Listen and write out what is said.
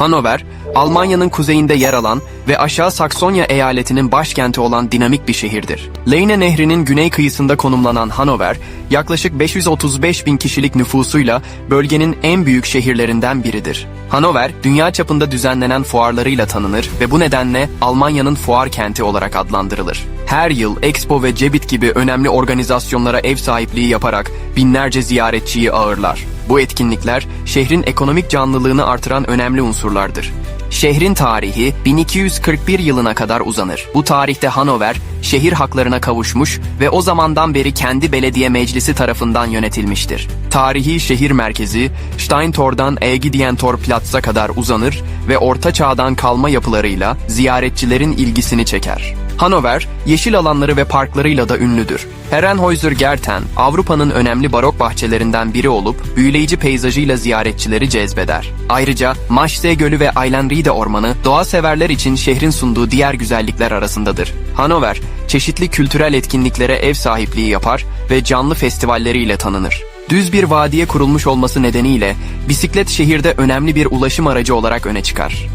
Hanover, Almanya'nın kuzeyinde yer alan ve Aşağı Saksonya eyaletinin başkenti olan dinamik bir şehirdir. Leine Nehri'nin güney kıyısında konumlanan Hanover, yaklaşık 535 bin kişilik nüfusuyla bölgenin en büyük şehirlerinden biridir. Hanover, dünya çapında düzenlenen fuarlarıyla tanınır ve bu nedenle Almanya'nın fuar kenti olarak adlandırılır. Her yıl Expo ve Cebit gibi önemli organizasyonlara ev sahipliği yaparak binlerce ziyaretçiyi ağırlar. Bu etkinlikler şehrin ekonomik canlılığını artıran önemli unsurlardır. Şehrin tarihi 1241 yılına kadar uzanır. Bu tarihte Hanover şehir haklarına kavuşmuş ve o zamandan beri kendi belediye meclisi tarafından yönetilmiştir. Tarihi şehir merkezi Steintor'dan Ägidientor Platz'a kadar uzanır ve orta çağdan kalma yapılarıyla ziyaretçilerin ilgisini çeker. Hanover, yeşil alanları ve parklarıyla da ünlüdür. Herrenhäuser Gärten, Avrupa'nın önemli barok bahçelerinden biri olup büyüleyici peyzajıyla ziyaretçileri cezbeder. Ayrıca Maschsee Gölü ve Eilenriede Ormanı doğa severler için şehrin sunduğu diğer güzellikler arasındadır. Hanover, çeşitli kültürel etkinliklere ev sahipliği yapar ve canlı festivalleriyle tanınır. Düz bir vadiye kurulmuş olması nedeniyle bisiklet şehirde önemli bir ulaşım aracı olarak öne çıkar.